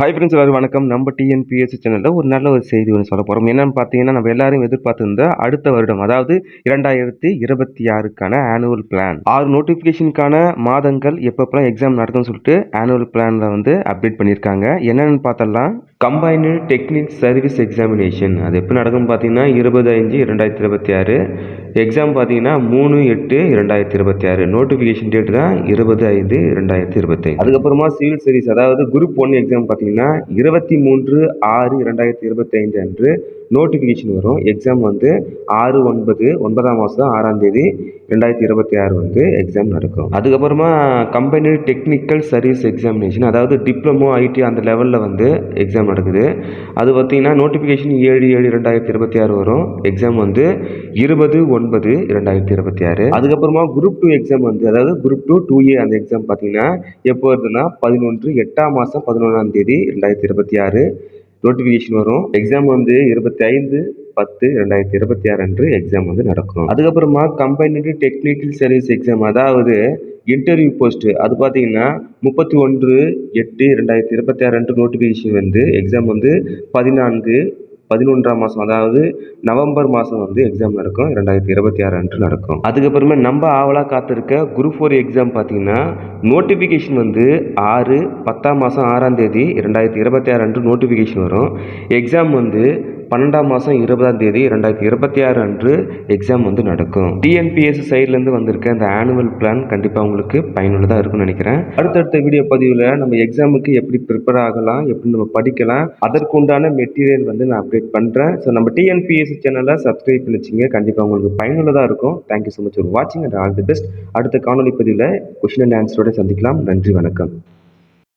Hi friends எல்லாரும் வணக்கம். நம்ம டிஎன்பிஎஸ்சி சேனலில் ஒரு நல்ல ஒரு செய்தி ஒன்று சொல்ல போகிறோம் என்னென்னு பார்த்தீங்கன்னா நம்ம எல்லாரும் எதிர்பார்த்திருந்த அடுத்த வருடம் அதாவது இரண்டாயிரத்தி இருபத்தி ஆறுக்கான ஆனுவல் பிளான் ஆறு நோட்டிஃபிகேஷனுக்கான மாதங்கள் எப்பப்பெல்லாம் எக்ஸாம் நடக்கும்னு சொல்லிட்டு ஆனுவல் பிளானில் வந்து அப்டேட் பண்ணியிருக்காங்க. என்னென்னு பார்த்தலாம். கம்பைனு டெக்னிக் சர்வீஸ் எக்ஸாமினேஷன் அது எப்போ நடக்கும்னு பார்த்தீங்கன்னா இருபது அஞ்சு இரண்டாயிரத்தி இருபத்தி ஆறு. எக்ஸாம் பார்த்தீங்கன்னா மூணு எட்டு இரண்டாயிரத்தி இருபத்தி ஆறு. நோட்டிஃபிகேஷன் டேட் தான் இருபது ஐந்து இரண்டாயிரத்தி இருபத்தி அதுக்கப்புறமா சிவில் சர்வீஸ் அதாவது குரூப் ஒன் எக்ஸாம் பார்த்தீங்கன்னா இருபத்தி மூன்று ஆறு இரண்டாயிரத்தி இருபத்தி ஐந்து அன்று நோட்டிஃபிகேஷன் வரும். எக்ஸாம் வந்து ஆறு ஒன்பது ஒன்பதாம் மாதம் ஆறாம் தேதி ரெண்டாயிரத்தி இருபத்தி ஆறு வந்து எக்ஸாம் நடக்கும். அதுக்கப்புறமா கம்பெனி டெக்னிக்கல் சர்வீஸ் எக்ஸாமினேஷன் அதாவது டிப்ளமோ ஐடி அந்த லெவலில் வந்து எக்ஸாம் நடக்குது. அது பார்த்தீங்கன்னா நோட்டிஃபிகேஷன் ஏழு ஏழு ரெண்டாயிரத்தி இருபத்தி ஆறு வரும். எக்ஸாம் வந்து இருபது ஒன்பது ரெண்டாயிரத்தி இருபத்தி ஆறு. அதுக்கப்புறமா குரூப் டூ எக்ஸாம் வந்து அதாவது குரூப் டூ டூ ஏ அந்த எக்ஸாம் பார்த்தீங்கன்னா எப்போ வருதுன்னா பதினொன்று எட்டாம் மாதம் பதினொன்றாம் தேதி ரெண்டாயிரத்தி இருபத்தி ஆறு. நோட்டிஃபிகேஷன் வரும். எக்ஸாம் வந்து இருபத்தி ஐந்து பத்து ரெண்டாயிரத்தி இருபத்தி ஆறு அன்று எக்ஸாம் வந்து நடக்கும். அதுக்கப்புறமா கம்பைனடு டெக்னிக்கல் சர்வீஸ் எக்ஸாம் அதாவது இன்டர்வியூ போஸ்ட்டு அது பார்த்தீங்கன்னா முப்பத்தி ஒன்று எட்டு ரெண்டாயிரத்தி இருபத்தி ஆறு அன்று நோட்டிஃபிகேஷன் வந்து எக்ஸாம் வந்து பதினான்கு பதினொன்றாம் மாதம் அதாவது நவம்பர் மாதம் வந்து எக்ஸாம் நடக்கும் ரெண்டாயிரத்தி இருபத்தி ஆறு அன்று நடக்கும். அதுக்கப்புறமே நம்ம ஆவலாக காத்திருக்க குரூப் ஃபோர் எக்ஸாம் பார்த்தீங்கன்னா நோட்டிஃபிகேஷன் வந்து ஆறு பத்தாம் மாதம் ஆறாம் தேதி ரெண்டாயிரத்தி இருபத்தி ஆறு அன்று நோட்டிஃபிகேஷன் வரும். எக்ஸாம் வந்து பன்னெண்டாம் மாதம் இருபதாம் தேதி ரெண்டாயிரத்தி இருபத்தி ஆறு அன்று எக்ஸாம் வந்து நடக்கும். டிஎன்பிஎஸ் சைட்லேருந்து வந்திருக்க அந்த ஆனுவல் பிளான் கண்டிப்பாக உங்களுக்கு பயனுள்ளதாக இருக்கும்னு நினைக்கிறேன். அடுத்தடுத்த வீடியோ பதிவில் நம்ம எக்ஸாமுக்கு எப்படி ப்ரிப்பேர் ஆகலாம் எப்படி நம்ம படிக்கலாம் அதற்குண்டான மெட்டீரியல் வந்து நான் அப்டேட் பண்ணுறேன் ஸோ நம்ம டிஎன்பிஎஸ் சேனலை சப்ஸ்கிரைப் பண்ணிச்சிங்க. கண்டிப்பாக உங்களுக்கு பயனுள்ளதாக இருக்கும். Thank you so much for வாட்சிங் அண்ட் ஆல் தி பெஸ்ட் அடுத்த காணொலி பதிவில் கொஷின் அண்ட் ஆன்சரோட சந்திக்கலாம். நன்றி வணக்கம்.